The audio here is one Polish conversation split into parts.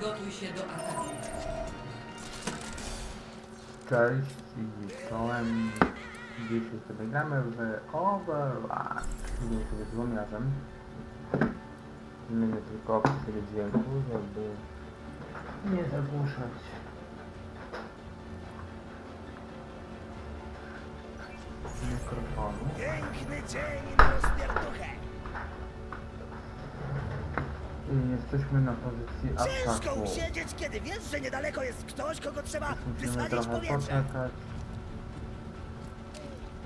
Przygotuj się do ataku. Cześć, i czołem. Dzisiaj sobie gramy w Overwatch. Idę sobie z łomiarzem. Zmienię tylko opcję dźwięku, żeby nie zagłuszać. Mikrofonu. Piękny dzień na I jesteśmy na pozycji Ciężko ataku. usiedzieć, kiedy wiesz, że niedaleko jest ktoś, kogo trzeba Musimy wysadzić w trochę powietrze. poczekać.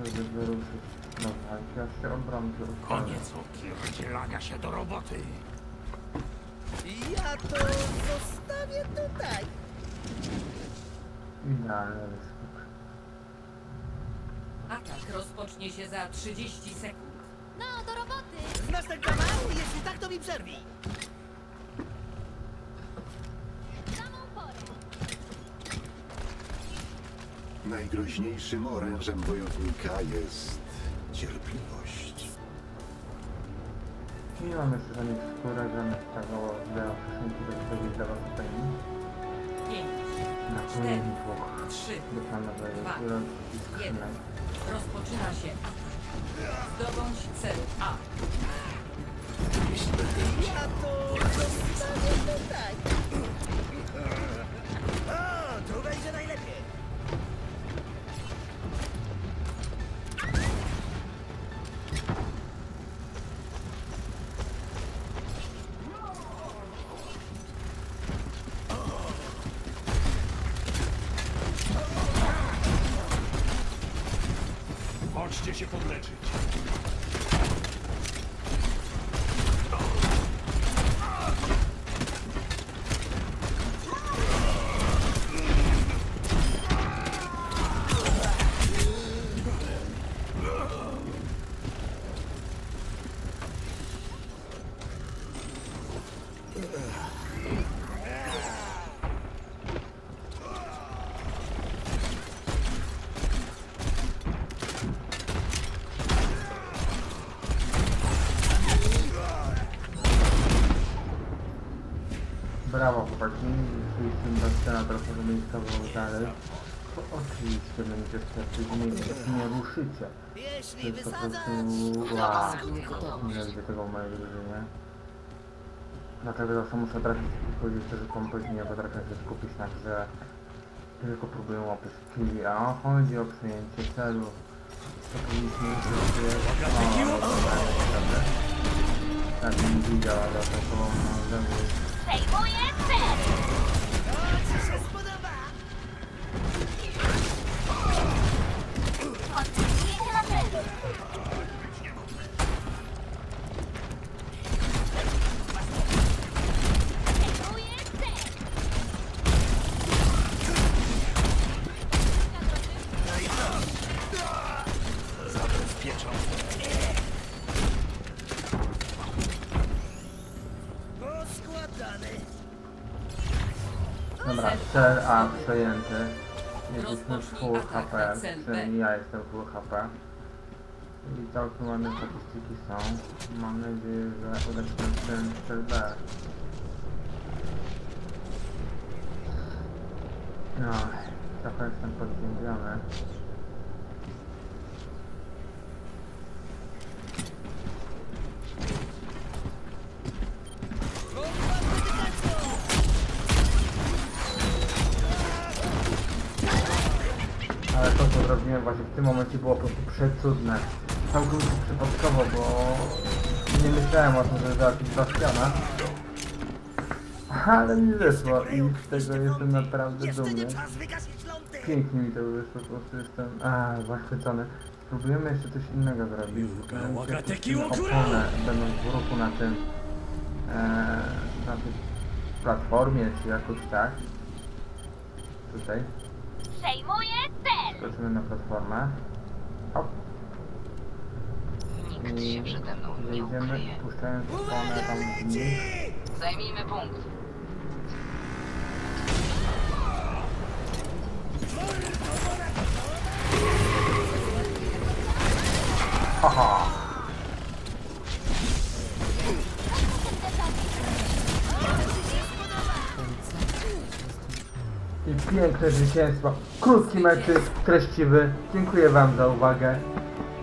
Żeby wyruszyć. Dobra, ja się obramki ustawię. Koniec opierdzielania się do roboty. Ja to zostawię tutaj. Idealny wyskok. Atak rozpocznie się za 30 sekund. No, do roboty! Znasz ten kanał? Jeśli tak, to mi przerwij. Najgroźniejszym orężem wojownika jest cierpliwość. Nie mam jeszcze żadnych skórek, żadnych tego dla skrzynki, zrobić dla was tutaj. 5, Na Cztery. dwóch. 3, Doplanowe Dwa. skrzynek. rozpoczyna się. Zdobądź cel A. Ja to zostawię tutaj. O, się podleczyć. Brawo chłopaki, jeśli tym Bastiona trochę wymiejskował dalej, to oczywiście miejsce, nie ruszycie. To jest po prostu... Wow, nie lubię tego w mojej drużynie. Dlatego zawsze muszę trafić tych ludzi, którzy kompletnie nie potrafią się skupić na grze. Tylko próbują łapać killi, a chodzi o przyjęcie celu. To powinniśmy już Tak nie widział, ale to było na Dobra, cel A przejęty. Jesteśmy Rozpocznij full HP, przynajmniej ja jestem full HP. I całkiem ładne statystyki są. Mam nadzieję, że uda się przyjąć cel B. No, trochę jestem podziębiony. Ale to co zrobiłem właśnie w tym momencie było po prostu przecudne. Całkowicie przypadkowo, bo nie myślałem o tym, żeby załatwić Bastiana. Ale mi wyszło i z tego jestem naprawdę dumny. Pięknie mi to wyszło, po prostu jestem a, zachwycony. Spróbujemy jeszcze coś innego zrobić. Oponę, będąc w ruchu na tym, e, na tej platformie, czy jakoś tak. Tutaj. Przejmuję cel! Skoczymy na platformę. Hop. Nikt się przede mną nie Wejdziemy, ukryje. puszczając oponę tam w nich. Zajmijmy punkt. Piękne zwycięstwo. Krótki meczyk, treściwy. Dziękuję Wam za uwagę.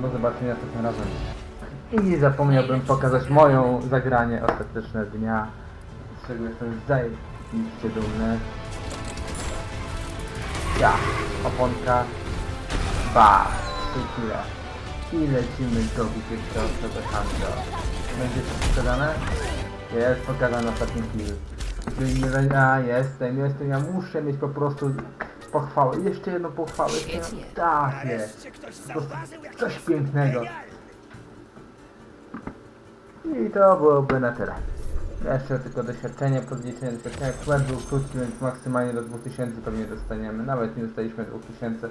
Do zobaczenia następnym razem. I nie zapomniałbym pokazać moją zagranie ostateczne dnia, z czego jestem zajebiście dumny. Ja, oponka, ba, tyle. I lecimy jeszcze osobę Hanzo. Będzie to sprzedane? Jest pokazany ostatni film. A, jestem, jestem, ja muszę mieć po prostu pochwałę. Jeszcze jedną pochwałę. Jeszcze jedną... Tak jest. Po prostu coś pięknego. I to byłoby na tyle. Jeszcze tylko doświadczenie, podliczenie doświadczenia. Kład był krótki, więc maksymalnie do 2000 pewnie dostaniemy. Nawet nie dostaliśmy 2000.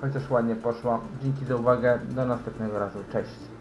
Chociaż ładnie poszło. Dzięki za uwagę. Do następnego razu. Cześć.